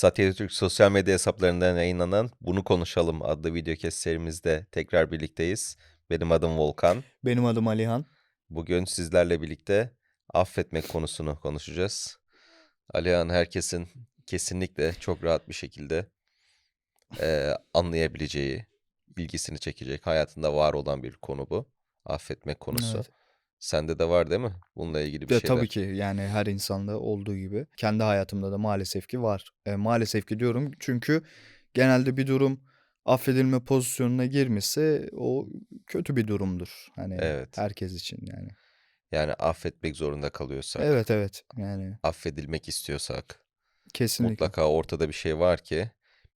Satya Türk sosyal medya hesaplarından yayınlanan Bunu Konuşalım adlı video kes serimizde tekrar birlikteyiz. Benim adım Volkan. Benim adım Alihan. Bugün sizlerle birlikte affetmek konusunu konuşacağız. Alihan herkesin kesinlikle çok rahat bir şekilde eee, anlayabileceği, ilgisini çekecek, hayatında var olan bir konu bu. Affetmek konusu. Evet. Sende de var değil mi? Bununla ilgili bir Ya şeyler. tabii ki yani her insanda olduğu gibi kendi hayatımda da maalesef ki var. E, maalesef ki diyorum çünkü genelde bir durum affedilme pozisyonuna girmişse o kötü bir durumdur. Hani Evet. herkes için yani. Yani affetmek zorunda kalıyorsak, Evet evet yani affedilmek istiyorsak, kesinlikle. mutlaka ortada bir şey var ki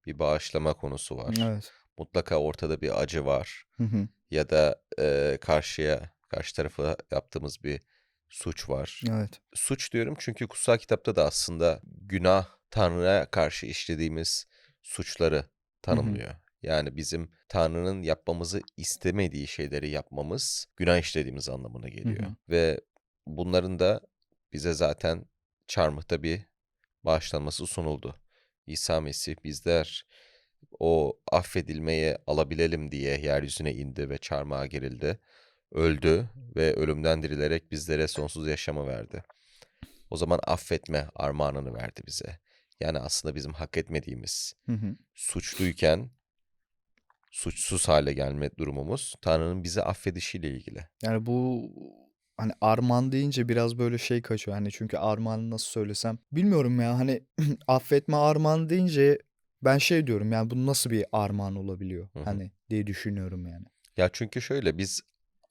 bir bağışlama konusu var. Evet. Mutlaka ortada bir acı var Hı hı. ya da eee, karşıya, karşı tarafa yaptığımız bir suç var. Evet. Suç diyorum çünkü kutsal kitapta da aslında günah Tanrı'ya karşı işlediğimiz suçları tanımlıyor. Yani bizim Tanrı'nın yapmamızı istemediği şeyleri yapmamız günah işlediğimiz anlamına geliyor. hı. Ve bunların da bize zaten çarmıhta bir bağışlanması sunuldu. İsa Mesih bizler o affedilmeye alabilelim diye yeryüzüne indi ve çarmıha gerildi. Öldü ve ölümden dirilerek bizlere sonsuz yaşamı verdi. O zaman affetme armağanını verdi bize. Yani aslında bizim hak etmediğimiz, Hı hı. suçluyken suçsuz hale gelme durumumuz Tanrı'nın bizi affedişiyle ilgili. Yani bu hani armağan deyince biraz böyle şey kaçıyor. Hani çünkü armağanı nasıl söylesem bilmiyorum ya hani affetme armağan deyince ben şey diyorum yani bu nasıl bir armağan olabiliyor Hı hı. hani diye düşünüyorum yani. Ya çünkü şöyle biz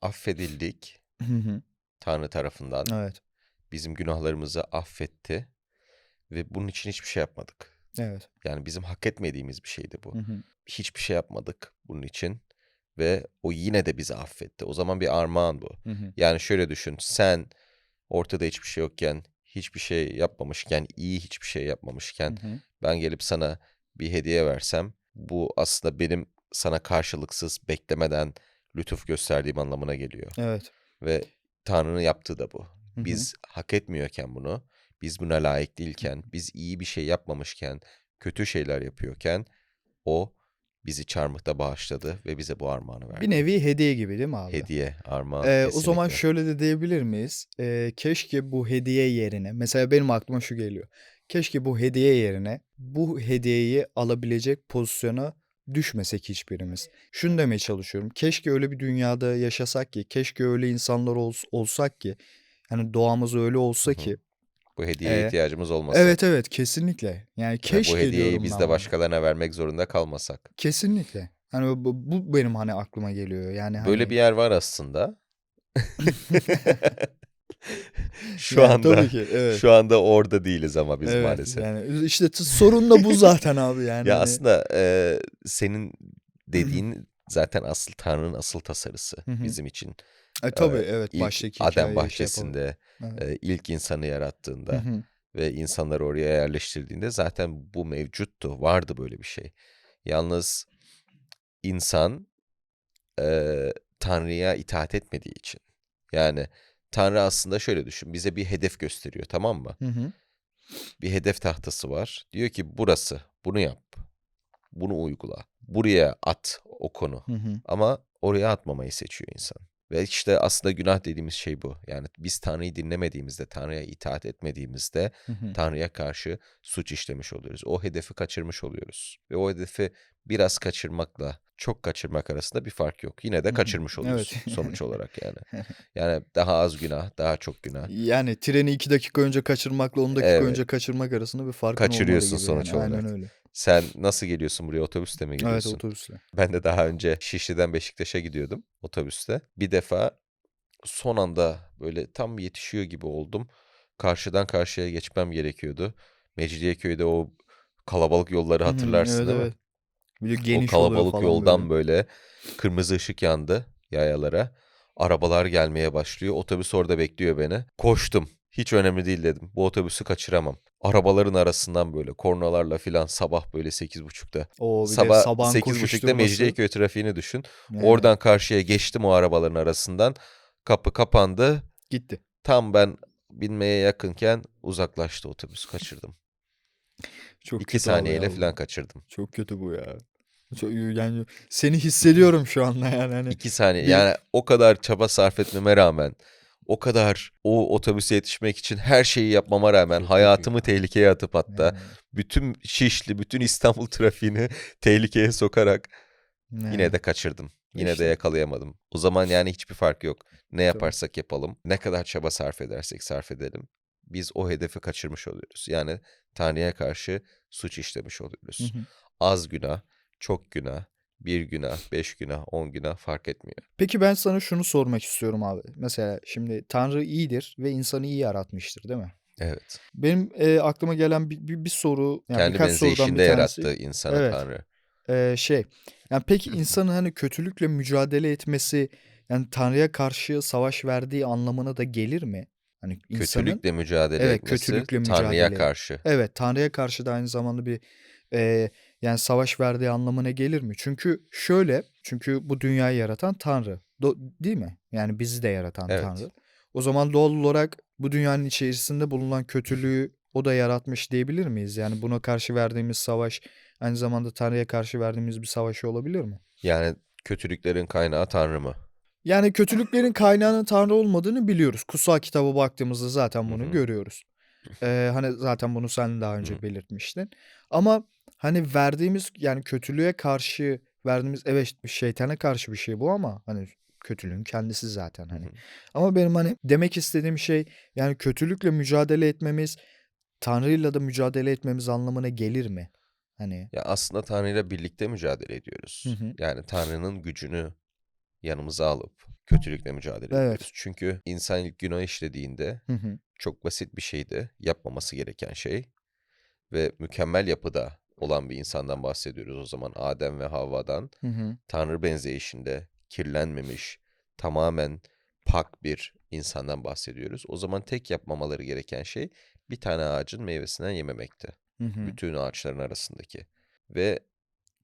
affedildik Hı hı. Tanrı tarafından. Evet. Bizim günahlarımızı affetti ve bunun için hiçbir şey yapmadık. Evet. Yani bizim hak etmediğimiz bir şeydi bu. Hı hı. Hiçbir şey yapmadık bunun için ve o yine de bizi affetti. O zaman bir armağan bu. Hı hı. Yani şöyle düşün. Sen ortada hiçbir şey yokken, hiçbir şey yapmamışken, iyi hiçbir şey yapmamışken Hı hı. ben gelip sana bir hediye versem bu aslında benim sana karşılıksız beklemeden lütuf gösterdiğim anlamına geliyor. Evet. Ve Tanrı'nın yaptığı da bu. Biz hak etmiyorken bunu, biz buna layık değilken, biz iyi bir şey yapmamışken, kötü şeyler yapıyorken o bizi çarmıhta bağışladı ve bize bu armağanı Bir verdi. nevi hediye gibi değil mi abi? Hediye, armağan Ee, o zaman şöyle de diyebilir miyiz? Ee, keşke bu hediye yerine, mesela benim aklıma şu geliyor. Keşke bu hediye yerine bu hediyeyi alabilecek pozisyona düşmesek hiçbirimiz. Şunu demeye çalışıyorum. Keşke öyle bir dünyada yaşasak ki, keşke öyle insanlar ols- olsak ki, hani doğamız öyle olsa ki. Bu hediyeye Ee, ihtiyacımız olmasa evet evet kesinlikle. Yani ve bu keşke hediyeyi biz de başkalarına vermek zorunda kalmasak. Kesinlikle. Hani bu, bu benim hani aklıma geliyor. Yani Böyle bir hani yer var aslında. Şu yani anda tabii ki evet. şu anda orada değiliz ama biz Evet maalesef. yani işte sorun da bu zaten abi yani Ya hani. aslında eee, senin dediğin zaten asıl Tanrı'nın asıl tasarısı bizim için. E tabii Eee, evet ilk baştaki Adem şey bahçesinde Evet. eee, ilk insanı yarattığında hı. ve insanları oraya yerleştirdiğinde zaten bu mevcuttu. Vardı böyle bir şey. Yalnız insan eee, Tanrı'ya itaat etmediği için. Yani Tanrı aslında şöyle düşün. Bize bir hedef gösteriyor tamam mı? Hı hı. Bir hedef tahtası var. Diyor ki burası. Bunu yap. Bunu uygula. Buraya at o konu. Hı hı. Ama oraya atmamayı seçiyor insan. Ve işte aslında günah dediğimiz şey bu. Yani biz Tanrı'yı dinlemediğimizde, Tanrı'ya itaat etmediğimizde. Tanrı'ya karşı suç işlemiş oluyoruz. O hedefi kaçırmış oluyoruz. Ve o hedefi biraz kaçırmakla çok kaçırmak arasında bir fark yok. Yine de kaçırmış Evet. oluyorsun sonuç olarak yani. Yani daha az günah, daha çok günah. Yani treni iki dakika önce kaçırmakla 10 dakika Evet. önce kaçırmak arasında bir farkın olmalı Kaçırıyorsun sonuç yani. Aynen olarak. öyle. Sen nasıl geliyorsun buraya? Otobüste mi Evet gidiyorsun? otobüsle. Ben de daha önce Şişli'den Beşiktaş'a gidiyordum otobüste. Bir defa son anda böyle tam yetişiyor gibi oldum. Karşıdan karşıya geçmem gerekiyordu. Mecidiyeköy'de o kalabalık yolları hatırlarsın Evet değil mi? evet. Bir O geniş oluyor kalabalık yoldan böyle. böyle kırmızı ışık yandı yayalara. Arabalar gelmeye başlıyor. Otobüs orada bekliyor beni. Koştum. Hiç önemli değil dedim. Bu otobüsü kaçıramam. Arabaların arasından böyle kornalarla filan sabah böyle 8.30'da. O bir de Sabah sabahın 8.30'da koşuşturması. Mecidiyeköy trafiğini düşün. Yani Oradan karşıya geçtim o arabaların arasından. Kapı kapandı. gitti. Tam ben binmeye yakınken uzaklaştı otobüs. Kaçırdım. Çok 2 kötü abi saniyeyle ya bu. falan kaçırdım. Çok kötü bu ya. Çok, yani seni hissediyorum şu anda yani hani 2 saniye bir yani o kadar çaba sarf etmeme rağmen o kadar o otobüse yetişmek için her şeyi yapmama rağmen çok kötü hayatımı ya. tehlikeye atıp hatta Yani, bütün Şişli, bütün İstanbul trafiğini tehlikeye sokarak yine yani de kaçırdım. Yine de işte yakalayamadım. O zaman yani hiçbir fark yok. Ne yaparsak yapalım, ne kadar çaba sarf edersek sarf edelim. Biz o hedefi kaçırmış oluyoruz. Yani Tanrı'ya karşı suç işlemiş Hı oluyoruz. hı. Az günah, çok günah, bir günah, beş günah, on günah fark etmiyor. Peki ben sana şunu sormak istiyorum abi. Mesela şimdi Tanrı iyidir ve insanı iyi yaratmıştır değil mi? Evet. Benim e, aklıma gelen bir, bir, bir soru yani Kendi benzeyişinde bir tanesi yarattı insanı evet Tanrı. e, şey yani peki insanın hani kötülükle mücadele etmesi yani Tanrı'ya karşı savaş verdiği anlamına da gelir mi? Hani insanın Kötülükle mücadele evet etmesi kötülükle Tanrı'ya mücadele karşı. evet Tanrı'ya karşı da aynı zamanda bir e, yani savaş verdiği anlamına gelir mi? Çünkü şöyle çünkü bu dünyayı yaratan Tanrı Do- değil mi? Yani bizi de yaratan Evet. Tanrı. O zaman doğal olarak bu dünyanın içerisinde bulunan kötülüğü o da yaratmış diyebilir miyiz? Yani buna karşı verdiğimiz savaş aynı zamanda Tanrı'ya karşı verdiğimiz bir savaş olabilir mi? Yani kötülüklerin kaynağı Tanrı mı? Yani kötülüklerin kaynağının Tanrı olmadığını biliyoruz. Kutsal kitaba baktığımızda zaten bunu hı. görüyoruz. Ee, hani zaten bunu sen daha önce hı. belirtmiştin. Ama hani verdiğimiz yani kötülüğe karşı verdiğimiz evet şeytana karşı bir şey bu ama hani kötülüğün kendisi zaten hani. hı. Ama benim hani demek istediğim şey yani kötülükle mücadele etmemiz Tanrı'yla da mücadele etmemiz anlamına gelir mi? Hani Ya aslında Tanrı'yla birlikte mücadele ediyoruz. hı. Yani Tanrı'nın gücünü yanımıza alıp kötülükle mücadele Evet. ediyoruz. Çünkü insan ilk günah işlediğinde Hı hı. çok basit bir şeydi. Yapmaması gereken şey. Ve mükemmel yapıda olan bir insandan bahsediyoruz o zaman. Adem ve Havva'dan. Hı hı. Tanrı benzeyişinde kirlenmemiş, tamamen pak bir insandan bahsediyoruz. O zaman tek yapmamaları gereken şey bir tane ağacın meyvesinden yememekti. Hı hı. Bütün ağaçların arasındaki. Ve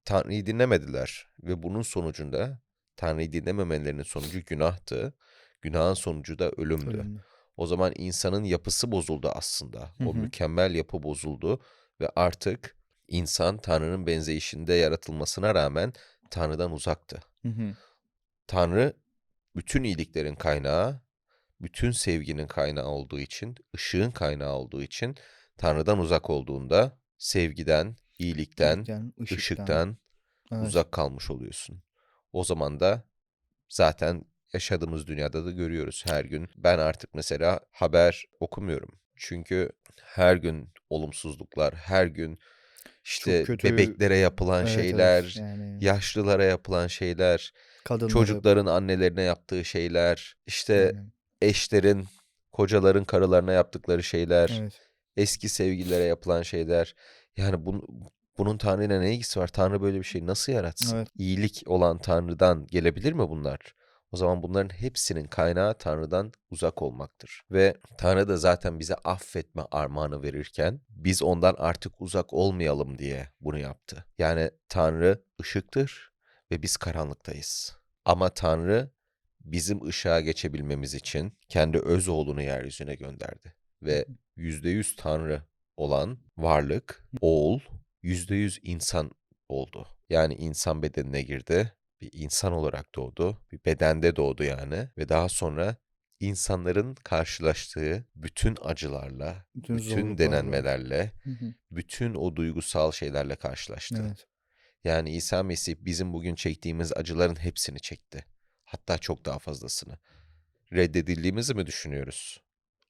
Tanrı'yı dinlemediler. Ve bunun sonucunda Tanrı'yı dinlememelerinin sonucu günahtı. Günahın sonucu da ölümdü. Ölümlü. O zaman insanın yapısı bozuldu aslında. Hı O hı. mükemmel yapı bozuldu ve artık insan Tanrı'nın benzeyişinde yaratılmasına rağmen Tanrı'dan uzaktı. Hı hı. Tanrı bütün iyiliklerin kaynağı, bütün sevginin kaynağı olduğu için, ışığın kaynağı olduğu için Tanrı'dan uzak olduğunda sevgiden, iyilikten, İyilikten, ışıktan. ışıktan Evet. uzak kalmış oluyorsun. O zaman da zaten yaşadığımız dünyada da görüyoruz her gün. Ben artık mesela haber okumuyorum. Çünkü her gün olumsuzluklar, her gün işte kötü. bebeklere yapılan Evet evet şeyler, yani yaşlılara yapılan şeyler, kadınlara çocukların annelerine yaptığı şeyler, işte yani eşlerin, kocaların karılarına yaptıkları şeyler, evet. eski sevgililere yapılan şeyler. Yani bun, bunun Tanrı'yla ne ilgisi var? Tanrı böyle bir şey nasıl yaratsın? Evet. İyilik olan Tanrı'dan gelebilir mi bunlar? O zaman bunların hepsinin kaynağı Tanrı'dan uzak olmaktır. Ve Tanrı da zaten bize affetme armağanı verirken biz ondan artık uzak olmayalım diye bunu yaptı. Yani Tanrı ışıktır ve biz karanlıktayız. Ama Tanrı bizim ışığa geçebilmemiz için kendi öz oğlunu yeryüzüne gönderdi. Ve yüzde yüz Tanrı olan varlık, oğul, yüzde yüz insan oldu. Yani insan bedenine girdi, bir insan olarak doğdu, bir bedende doğdu yani. Ve daha sonra insanların karşılaştığı bütün acılarla, Bütün bütün denenmelerle, Hı hı. bütün o duygusal şeylerle karşılaştı. Evet. Yani İsa Mesih bizim bugün çektiğimiz acıların hepsini çekti. Hatta çok daha fazlasını. Reddedildiğimizi mi düşünüyoruz?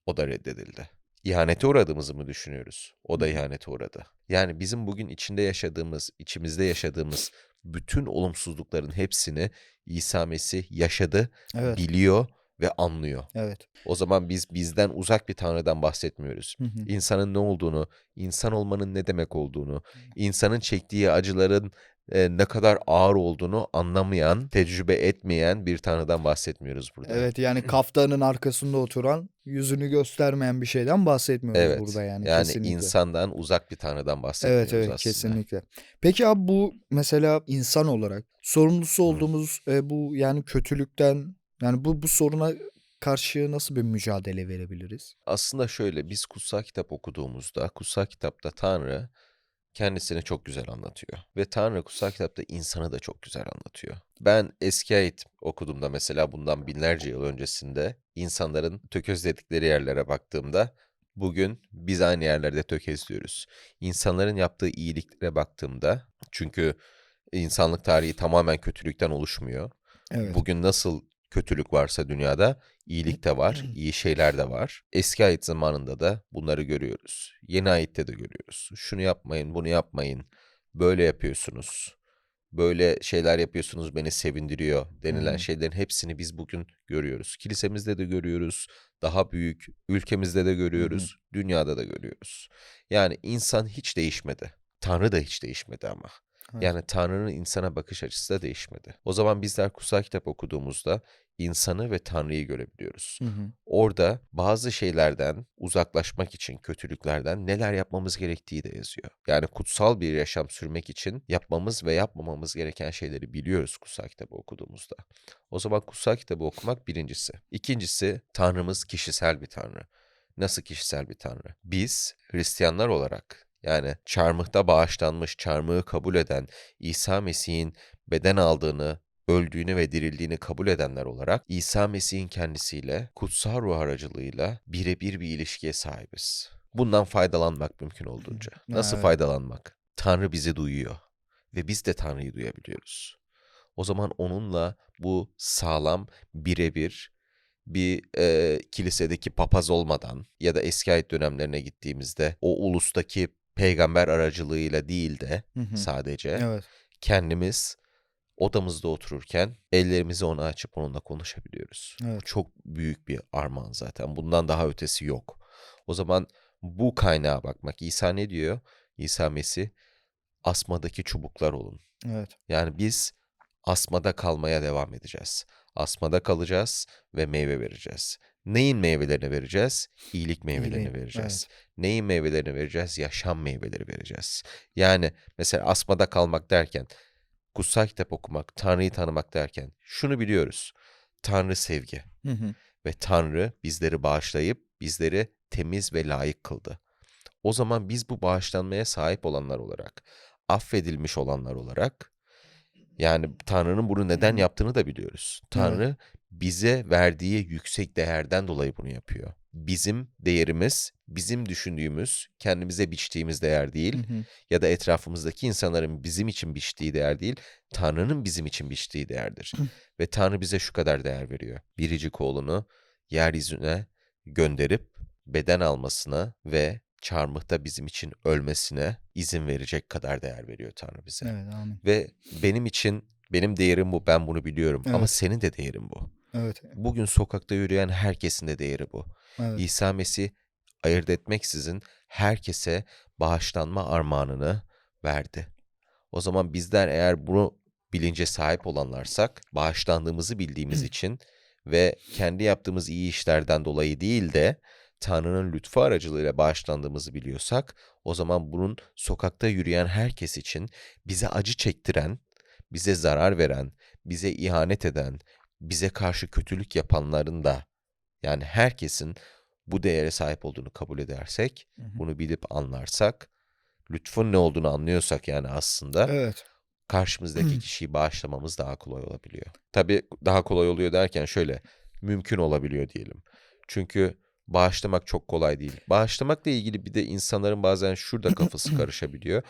O da reddedildi. İhanete uğradığımızı mı düşünüyoruz? O da ihanete uğradı. Yani bizim bugün içinde yaşadığımız, içimizde yaşadığımız bütün olumsuzlukların hepsini İsa Mesih yaşadı, Evet. biliyor ve anlıyor. Evet. O zaman biz bizden uzak bir tanrıdan bahsetmiyoruz. Hı hı. İnsanın ne olduğunu, insan olmanın ne demek olduğunu, insanın çektiği acıların e, ne kadar ağır olduğunu anlamayan, tecrübe etmeyen bir tanrıdan bahsetmiyoruz burada. Evet yani kaftanın arkasında oturan, yüzünü göstermeyen bir şeyden bahsetmiyoruz Evet. burada yani Yani kesinlikle. insandan uzak bir tanrıdan bahsetmiyoruz Evet evet aslında. kesinlikle. Peki abi bu mesela insan olarak sorumlusu Hı. olduğumuz e, bu yani kötülükten yani bu bu soruna karşı nasıl bir mücadele verebiliriz? Aslında şöyle biz kutsal kitap okuduğumuzda kutsal kitapta Tanrı kendisini çok güzel anlatıyor. Ve Tanrı kutsal kitapta insanı da çok güzel anlatıyor. Ben eski ayet okuduğumda mesela bundan binlerce yıl öncesinde insanların tökezledikleri yerlere baktığımda bugün biz aynı yerlerde tökezliyoruz. İnsanların yaptığı iyiliklere baktığımda çünkü insanlık tarihi tamamen kötülükten oluşmuyor. Evet. Bugün nasıl kötülük varsa dünyada iyilik de var, iyi şeyler de var. Eski ayet zamanında da bunları görüyoruz. Yeni ayette de görüyoruz. Şunu yapmayın, bunu yapmayın. Böyle yapıyorsunuz. Böyle şeyler yapıyorsunuz beni sevindiriyor denilen Hı. şeylerin hepsini biz bugün görüyoruz. Kilisemizde de görüyoruz. Daha büyük ülkemizde de görüyoruz. Dünyada da görüyoruz. Yani insan hiç değişmedi. Tanrı da hiç değişmedi ama. Evet. Yani Tanrı'nın insana bakış açısı da değişmedi. O zaman bizler kutsal kitap okuduğumuzda insanı ve Tanrı'yı görebiliyoruz. Hı hı. Orada bazı şeylerden uzaklaşmak için, kötülüklerden neler yapmamız gerektiği de yazıyor. Yani kutsal bir yaşam sürmek için yapmamız ve yapmamamız gereken şeyleri biliyoruz kutsal kitabı okuduğumuzda. O zaman kutsal kitabı okumak birincisi. İkincisi Tanrımız kişisel bir Tanrı. Nasıl kişisel bir Tanrı? Biz Hristiyanlar olarak yani çarmıhta bağışlanmış, çarmıhı kabul eden, İsa Mesih'in beden aldığını, öldüğünü ve dirildiğini kabul edenler olarak İsa Mesih'in kendisiyle kutsal ruh aracılığıyla birebir bir ilişkiye sahibiz. Bundan faydalanmak mümkün olduğunca. Nasıl Evet. faydalanmak? Tanrı bizi duyuyor ve biz de Tanrı'yı duyabiliyoruz. O zaman onunla bu sağlam birebir bir e, kilisedeki papaz olmadan ya da eski ayet dönemlerine gittiğimizde o ulustaki peygamber aracılığıyla değil de Hı hı. sadece Evet. kendimiz odamızda otururken ellerimizi ona açıp onunla konuşabiliyoruz. Evet. çok büyük bir armağan zaten. Bundan daha ötesi yok. O zaman bu kaynağa bakmak. İsa ne diyor? İsa Mesih asmadaki çubuklar olun. Evet. Yani biz asmada kalmaya devam edeceğiz. Asmada kalacağız ve meyve vereceğiz. Neyin meyvelerini vereceğiz? İyilik meyvelerini İyiliğin, vereceğiz. Neyin meyvelerini vereceğiz? Yaşam meyveleri vereceğiz. Yani mesela asmada kalmak derken, kutsal kitap okumak, Tanrı'yı tanımak derken şunu biliyoruz. Tanrı sevgi Hı hı. ve Tanrı bizleri bağışlayıp bizleri temiz ve layık kıldı. O zaman biz bu bağışlanmaya sahip olanlar olarak, affedilmiş olanlar olarak yani Tanrı'nın bunu neden yaptığını da biliyoruz. Tanrı bize verdiği yüksek değerden dolayı bunu yapıyor. Bizim değerimiz, bizim düşündüğümüz, kendimize biçtiğimiz değer değil Hı hı. ya da etrafımızdaki insanların bizim için biçtiği değer değil, Tanrı'nın bizim için biçtiği değerdir. Ve Tanrı bize şu kadar değer veriyor. Biricik oğlunu yeryüzüne gönderip beden almasına ve çarmıhta bizim için ölmesine izin verecek kadar değer veriyor Tanrı bize. Evet. Amin. Ve benim için benim değerim bu, ben bunu biliyorum ama Evet. senin de değerin bu. Evet. Bugün sokakta yürüyen herkesin de değeri bu. Evet. İsa Mesih ayırt etmeksizin herkese bağışlanma armağanını verdi. O zaman bizler eğer bunu bilince sahip olanlarsak, bağışlandığımızı bildiğimiz için ve kendi yaptığımız iyi işlerden dolayı değil de Tanrı'nın lütfu aracılığıyla bağışlandığımızı biliyorsak, o zaman bunun sokakta yürüyen herkes için bize acı çektiren, bize zarar veren, bize ihanet eden, bize karşı kötülük yapanların da yani herkesin bu değere sahip olduğunu kabul edersek, Hı hı. bunu bilip anlarsak, lütfun ne olduğunu anlıyorsak yani aslında Evet. karşımızdaki kişiyi bağışlamamız daha kolay olabiliyor. Tabii daha kolay oluyor derken şöyle mümkün olabiliyor diyelim. Çünkü bağışlamak çok kolay değil. Bağışlamakla ilgili bir de insanların bazen şurada kafası karışabiliyor.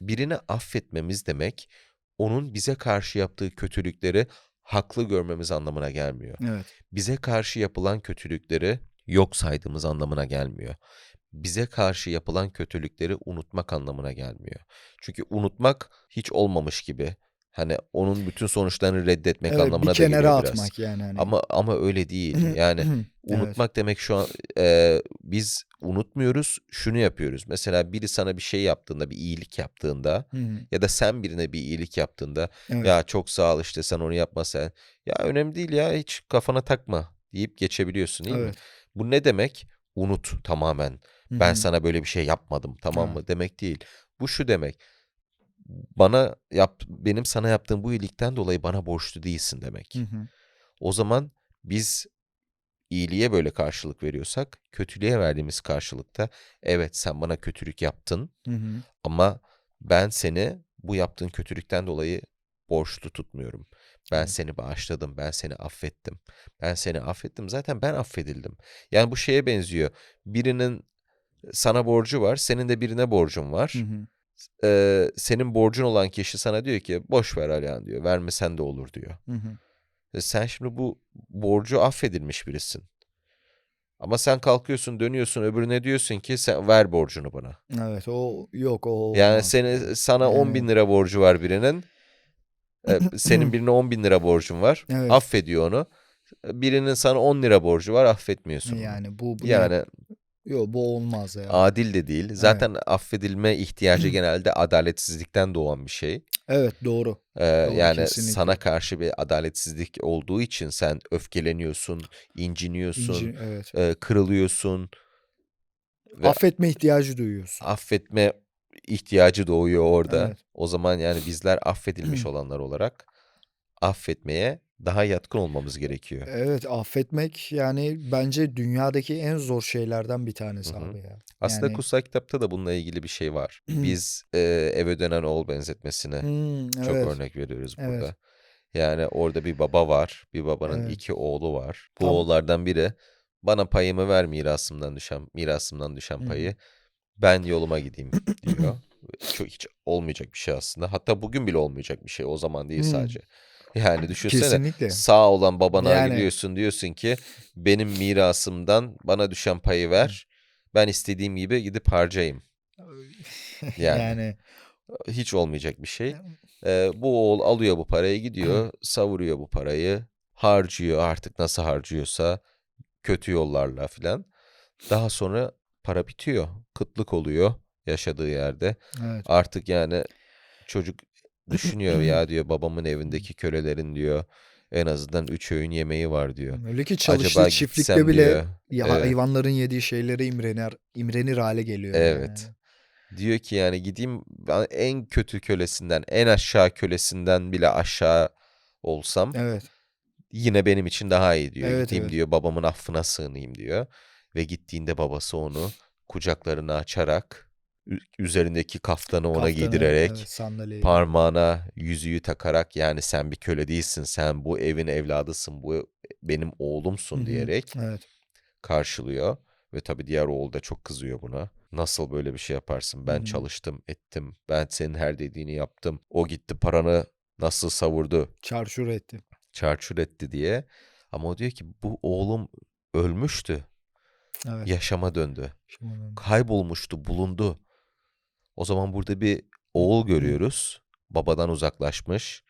Birini affetmemiz demek onun bize karşı yaptığı kötülükleri haklı görmemiz anlamına gelmiyor. Evet. Bize karşı yapılan kötülükleri yok saydığımız anlamına gelmiyor. Bize karşı yapılan kötülükleri unutmak anlamına gelmiyor. Çünkü unutmak hiç olmamış gibi. Hani onun bütün sonuçlarını reddetmek Evet, anlamına bir da geliyor biraz. atmak yani hani. Ama ama öyle değil. Yani Evet. unutmak demek şu an e, biz unutmuyoruz, şunu yapıyoruz. Mesela biri sana bir şey yaptığında, bir iyilik yaptığında ya da sen birine bir iyilik yaptığında Evet. ya çok sağ ol işte sen onu yapma sen. Ya önemli değil ya hiç kafana takma deyip geçebiliyorsun değil mi? Evet. Bu ne demek? Unut tamamen. Ben sana böyle bir şey yapmadım tamam Evet. mı? Demek değil. Bu şu demek. Bana yap benim sana yaptığım bu iyilikten dolayı bana borçlu değilsin demek. Hı hı. O zaman biz iyiliğe böyle karşılık veriyorsak, kötülüğe verdiğimiz karşılıkta evet sen bana kötülük yaptın Hı hı. ama Ben seni bu yaptığın kötülükten dolayı borçlu tutmuyorum. Ben seni bağışladım, ben seni affettim. Ben seni affettim. Zaten ben affedildim. Yani bu şeye benziyor. Birinin sana borcu var, senin de birine borcun var. Hı hı. Eee, senin borcun olan kişi sana diyor ki boş ver Alihan diyor. Vermesen de olur diyor. Hı hı. E sen şimdi bu borcu affedilmiş birisin. Ama sen kalkıyorsun, dönüyorsun, öbürüne diyorsun ki sen ver borcunu bana. Evet o yok o Yani seni sana 10 bin lira borcu var birinin. E, senin birine 10 bin lira borcun var. evet. Affediyor onu. Birinin sana 10 lira borcu var. Affetmiyorsun. Yani bu bu? Yani Yok bu olmaz ya. adil de değil. Zaten affedilme ihtiyacı genelde adaletsizlikten doğan bir şey. Evet doğru. Ee, Doğru yani kesinlikle. sana karşı bir adaletsizlik olduğu için sen öfkeleniyorsun, inciniyorsun, İnci, evet. e, kırılıyorsun ve Affetme ihtiyacı duyuyorsun. affetme ihtiyacı doğuyor orada. Evet. O zaman yani bizler affedilmiş olanlar olarak affetmeye daha yatkın olmamız gerekiyor. Evet affetmek yani bence dünyadaki en zor şeylerden bir tanesi Hı hı. abi ya. Aslında Yani kutsal kitapta da bununla ilgili bir şey var. Biz e, eve dönen oğul benzetmesine Hmm, çok evet. örnek veriyoruz Evet. burada. Yani orada bir baba var. Bir babanın Evet. iki oğlu var. Bu Tam oğullardan biri bana payımı ver mirasımdan düşen mirasımdan düşen Hı hı. payı. Ben yoluma gideyim diyor. Çok hiç olmayacak bir şey aslında. Hatta bugün bile olmayacak bir şey. O zaman değil Hmm. sadece. Yani düşünsene Kesinlikle. sağ olan babana Yani gidiyorsun diyorsun ki benim mirasımdan bana düşen payı ver. Ben istediğim gibi gidip harcayayım. Yani yani hiç olmayacak bir şey. Ee, bu oğul alıyor bu parayı gidiyor savuruyor bu parayı harcıyor artık nasıl harcıyorsa kötü yollarla filan. Daha sonra para bitiyor. Kıtlık oluyor yaşadığı yerde. evet. Artık yani çocuk düşünüyor ya diyor babamın evindeki kölelerin diyor en azından üç öğün yemeği var diyor. Öyle ki Acaba çalıştığı çiftlikte gitsem bile diyor. ya Evet. hayvanların yediği şeylere imrenir, imrenir hale geliyor yani. Evet. Diyor ki yani gideyim ben en kötü kölesinden en aşağı kölesinden bile aşağı olsam Evet. yine benim için daha iyi diyor. Evet Gideyim evet. diyor babamın affına sığınayım diyor. Ve gittiğinde babası onu kucaklarını açarak üzerindeki kaftanı ona Kaftanı giydirerek evet sandalyeyi. parmağına yüzüğü takarak yani sen bir köle değilsin sen bu evin evladısın bu benim oğlumsun hı. diyerek Evet. karşılıyor. Ve tabii diğer oğul da çok kızıyor buna. Nasıl böyle bir şey yaparsın? Ben hı. çalıştım, ettim. Ben senin her dediğini yaptım. O gitti paranı nasıl savurdu, Çarçur etti. çarçur etti diye. Ama o diyor ki bu oğlum ölmüştü. Evet. Yaşama döndü. Şimdi- Kaybolmuştu, bulundu. O zaman burada bir oğul görüyoruz. Babadan uzaklaşmış.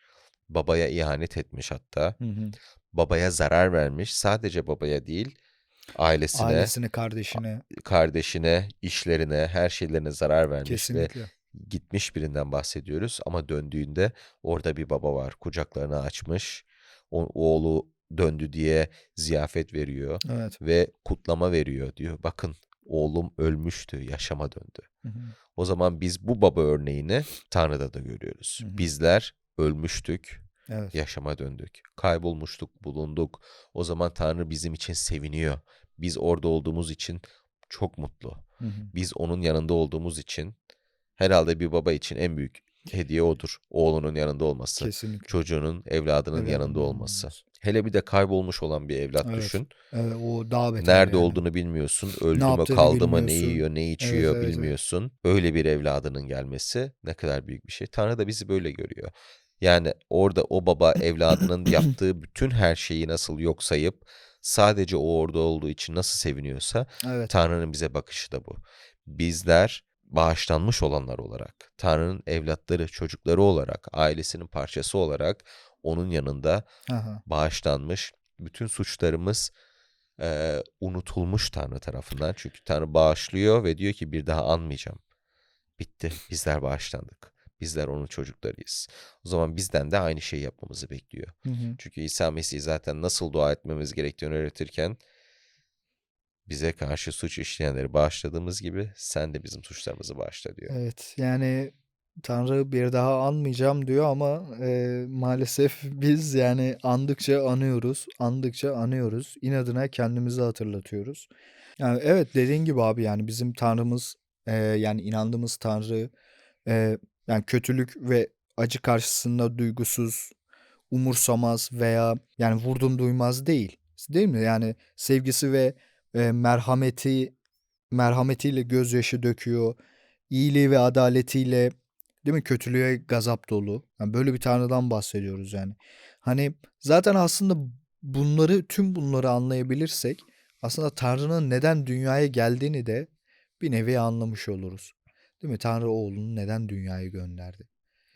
Babaya ihanet etmiş hatta. Hı hı. Babaya zarar vermiş. Sadece babaya değil, ailesine, Ailesine, kardeşine kardeşine, işlerine, her şeylerine zarar vermiş ve kesinlikle. gitmiş birinden bahsediyoruz. Ama döndüğünde orada bir baba var. Kucaklarını açmış. O, oğlu döndü diye ziyafet veriyor Evet. ve kutlama veriyor diyor. Bakın oğlum ölmüştü, yaşama döndü. Hı hı. O zaman biz bu baba örneğini Tanrı'da da görüyoruz. Hı hı. Bizler ölmüştük, Evet. yaşama döndük. Kaybolmuştuk, bulunduk. O zaman Tanrı bizim için seviniyor. Biz orada olduğumuz için çok mutlu. Hı hı. Biz onun yanında olduğumuz için herhalde bir baba için en büyük hediye odur. Oğlunun yanında olması, Kesinlikle. çocuğunun, evladının Evet. yanında olması. Hele bir de kaybolmuş olan bir evlat Evet. düşün. Evet, o daha beter Nerede yani. olduğunu bilmiyorsun. Öldü mü, kaldı mı, ne yiyor, ne Evet, içiyor evet, evet. bilmiyorsun. Öyle bir evladının gelmesi ne kadar büyük bir şey. Tanrı da bizi böyle görüyor. Yani orada o baba evladının yaptığı bütün her şeyi nasıl yok sayıp sadece o orada olduğu için nasıl seviniyorsa Evet. Tanrı'nın bize bakışı da bu. Bizler bağışlanmış olanlar olarak, Tanrı'nın evlatları, çocukları olarak, ailesinin parçası olarak onun yanında Aha. bağışlanmış, bütün suçlarımız eee, unutulmuş Tanrı tarafından. Çünkü Tanrı bağışlıyor ve diyor ki bir daha anmayacağım. Bitti. Bizler bağışlandık. Bizler onun çocuklarıyız. O zaman bizden de aynı şeyi yapmamızı bekliyor. Hı hı. Çünkü İsa Mesih zaten nasıl dua etmemiz gerektiğini öğretirken bize karşı suç işleyenleri bağışladığımız gibi sen de bizim suçlarımızı bağışla diyor. Evet. Yani Tanrı bir daha anmayacağım diyor ama e, maalesef biz yani andıkça anıyoruz, andıkça anıyoruz. İnadına kendimizi hatırlatıyoruz. Yani evet dediğin gibi abi yani bizim Tanrımız e, yani inandığımız Tanrı e, Yani kötülük ve acı karşısında duygusuz, umursamaz veya yani vurdum duymaz değil. Değil mi? Yani sevgisi ve e, merhameti merhametiyle gözyaşı döküyor. İyiliği ve adaletiyle değil mi? Kötülüğe gazap dolu. Yani böyle bir tanrıdan bahsediyoruz yani. Hani zaten aslında bunları tüm bunları anlayabilirsek aslında Tanrı'nın neden dünyaya geldiğini de bir nevi anlamış oluruz. Değil mi? Tanrı oğlunu neden dünyaya gönderdi?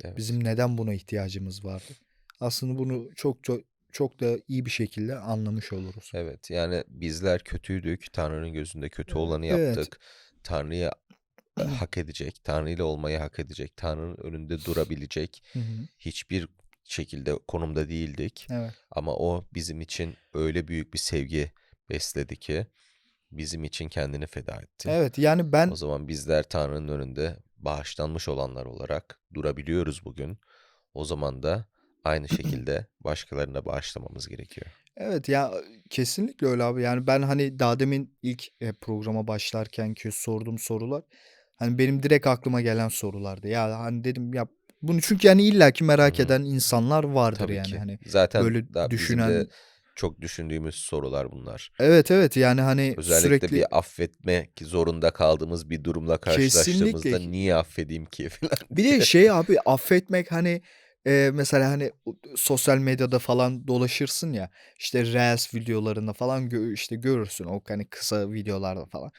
Evet. Bizim neden buna ihtiyacımız vardı? Aslında bunu çok çok çok da iyi bir şekilde anlamış oluruz. Evet yani bizler kötüydük. Tanrı'nın gözünde kötü olanı Evet. yaptık. Tanrı'yı e, hak edecek, Tanrı ile olmayı hak edecek, Tanrı'nın önünde durabilecek Hı hı. hiçbir şekilde konumda değildik. Evet. Ama o bizim için öyle büyük bir sevgi besledi ki bizim için kendini feda etti. Evet yani ben O zaman bizler Tanrı'nın önünde bağışlanmış olanlar olarak durabiliyoruz bugün. O zaman da aynı şekilde başkalarına bağışlamamız gerekiyor. Evet ya kesinlikle öyle abi. Yani ben hani daha demin ilk e, programa başlarken ki sorduğum sorular hani benim direkt aklıma gelen sorulardı. Ya hani dedim ya bunu çünkü yani illaki merak Hı hı. eden insanlar vardır Tabii yani ki. hani Zaten böyle daha düşünen çok düşündüğümüz sorular bunlar. Evet evet yani hani Özellikle sürekli bir affetmek zorunda kaldığımız bir durumla karşılaştığımızda kesinlikle niye affedeyim ki falan bir de şey abi affetmek hani e, mesela hani sosyal medyada falan dolaşırsın ya işte Reels videolarında falan gö- işte görürsün o hani kısa videolarda falan.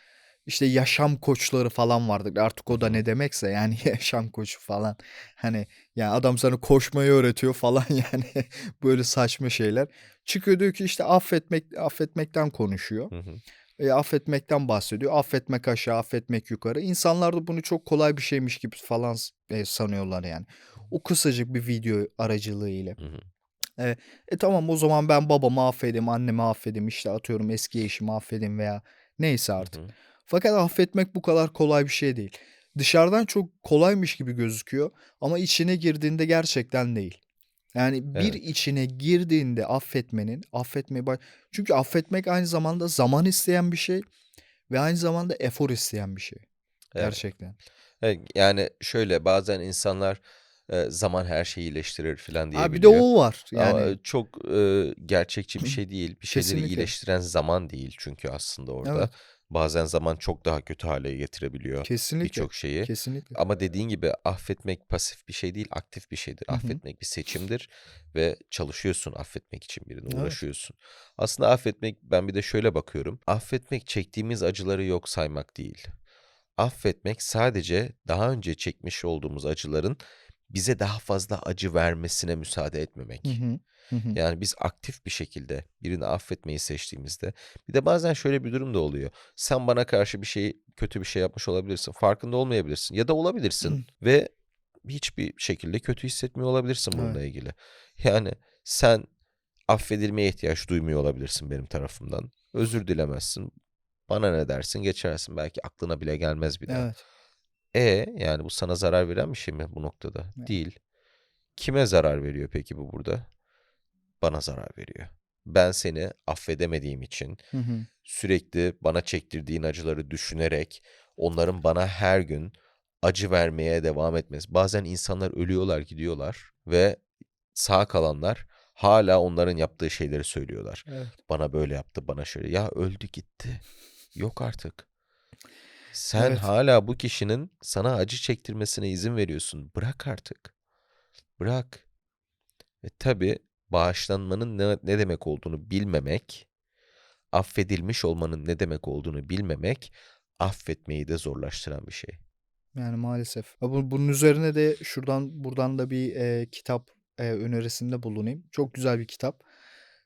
İşte yaşam koçları falan vardır. Artık o da ne demekse yani yaşam koçu falan. Hani ya adam sana koşmayı öğretiyor falan yani böyle saçma şeyler. Çıkıyor diyor ki işte affetmek affetmekten konuşuyor. Hı hı. E, affetmekten bahsediyor. Affetmek aşağı, affetmek yukarı. İnsanlar da bunu çok kolay bir şeymiş gibi falan e, sanıyorlar yani. O kısacık bir video aracılığıyla. Hı hı. E, e tamam o zaman ben babamı affedeyim, annemi affedeyim, işte atıyorum eski eşimi affedeyim veya neyse Hı artık. hı. Fakat affetmek bu kadar kolay bir şey değil. Dışarıdan çok kolaymış gibi gözüküyor ama içine girdiğinde gerçekten değil. Yani bir Evet. içine girdiğinde affetmenin, affetmeyi baş... Çünkü affetmek aynı zamanda zaman isteyen bir şey ve aynı zamanda efor isteyen bir şey. Evet. Gerçekten. Evet, yani şöyle bazen insanlar zaman her şeyi iyileştirir falan Ha bir de o var. Ama Yani çok e, gerçekçi bir şey değil. Bir şeyleri kesinlikle. iyileştiren zaman değil çünkü aslında orada. Evet. Bazen zaman çok daha kötü hale getirebiliyor Kesinlikle. birçok şeyi. Kesinlikle. Ama dediğin gibi affetmek pasif bir şey değil, aktif bir şeydir. Hı hı. Affetmek bir seçimdir ve çalışıyorsun affetmek için birini, Evet. uğraşıyorsun. Aslında affetmek, ben bir de şöyle bakıyorum. Affetmek çektiğimiz acıları yok saymak değil. Affetmek sadece daha önce çekmiş olduğumuz acıların bize daha fazla acı vermesine müsaade Hı etmemek. hı. Hı hı. Yani biz aktif bir şekilde birini affetmeyi seçtiğimizde bir de bazen şöyle bir durum da oluyor. Sen bana karşı bir şey kötü bir şey yapmış olabilirsin. Farkında olmayabilirsin ya da olabilirsin ve hiçbir şekilde kötü hissetmiyor olabilirsin Evet. bununla ilgili. Yani sen affedilmeye ihtiyaç duymuyor olabilirsin benim tarafımdan. Özür dilemezsin. Bana ne dersin geçersin. Belki aklına bile gelmez bir daha. Evet. E yani bu sana zarar veren bir şey mi bu noktada? Evet. Değil. Kime zarar veriyor peki bu burada? Bana zarar veriyor. Ben seni affedemediğim için Hı hı. sürekli bana çektirdiğin acıları düşünerek onların bana her gün acı vermeye devam etmesi. Bazen insanlar ölüyorlar, gidiyorlar ve sağ kalanlar hala onların yaptığı şeyleri söylüyorlar. Evet. Bana böyle yaptı, bana şöyle. Ya öldü gitti. Yok artık. Sen Evet. hala bu kişinin sana acı çektirmesine izin veriyorsun. Bırak artık. Bırak. Ve tabii bağışlanmanın ne, ne demek olduğunu bilmemek, affedilmiş olmanın ne demek olduğunu bilmemek, affetmeyi de zorlaştıran bir şey. Yani maalesef. Ha, bu- Bunun üzerine de şuradan buradan da bir e, kitap e, önerisinde bulunayım. Çok güzel bir kitap.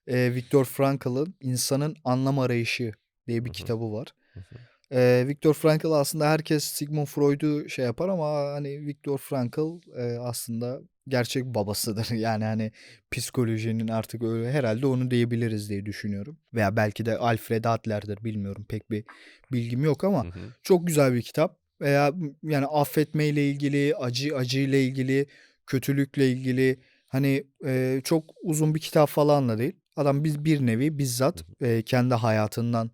E, Viktor Frankl'ın İnsanın Anlam Arayışı diye Hı bir hı, kitabı var. hı hı, E, Viktor Frankl aslında herkes Sigmund Freud'u şey yapar ama hani Viktor Frankl e, aslında gerçek babasıdır. Yani hani psikolojinin artık öyle herhalde onu diyebiliriz diye düşünüyorum. Veya belki de Alfred Adler'dir bilmiyorum. Pek bir bilgim yok ama hı hı, çok güzel bir kitap. Veya yani affetmeyle ilgili, acı acıyla ilgili, kötülükle ilgili hani e, çok uzun bir kitap falan da değil. Adam biz bir nevi bizzat e, kendi hayatından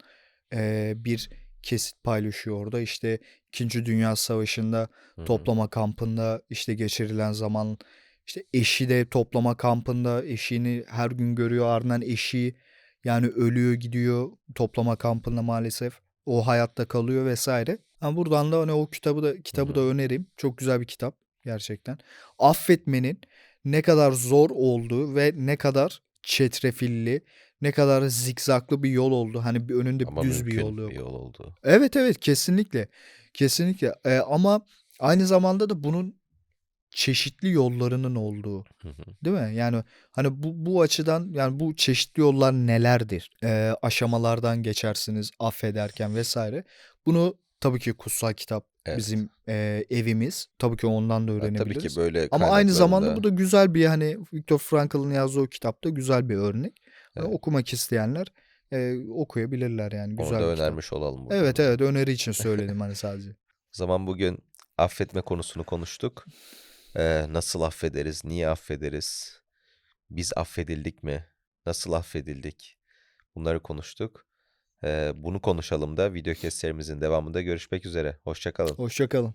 e, bir kesit paylaşıyor orada. İşte İkinci Dünya Savaşı'nda toplama kampında işte geçirilen zaman işte eşi de toplama kampında eşini her gün görüyor ardından eşi yani ölüyor gidiyor toplama kampında maalesef o hayatta kalıyor vesaire. Ha buradan da hani o kitabı da kitabı da önereyim. Çok güzel bir kitap gerçekten. Affetmenin ne kadar zor olduğu ve ne kadar çetrefilli, ne kadar zikzaklı bir yol oldu. Hani bir önünde Ama düz bir yol yok. bir yol oldu. Evet evet kesinlikle. Kesinlikle. Ee, ama aynı zamanda da bunun çeşitli yollarının olduğu. Değil mi? Yani hani bu bu açıdan yani bu çeşitli yollar nelerdir? Ee, aşamalardan geçersiniz affederken vesaire. Bunu tabii ki kutsal kitap Evet. bizim e, evimiz. Tabii ki ondan da Ha, tabii öğrenebiliriz. ki böyle Ama aynı zamanda bu da güzel bir hani Viktor Frankl'ın yazdığı o kitapta güzel bir örnek. Evet. okumak isteyenler e, okuyabilirler yani onu güzel da bir kitap. önermiş olalım buradan Evet evet öneri için söyledim hani sadece. O zaman bugün affetme konusunu konuştuk. Ee, nasıl affederiz? Niye affederiz? Biz affedildik mi? Nasıl affedildik? Bunları konuştuk. Ee, bunu konuşalım da video keslerimizin devamında görüşmek üzere. Hoşça kalın. Hoşça kalın.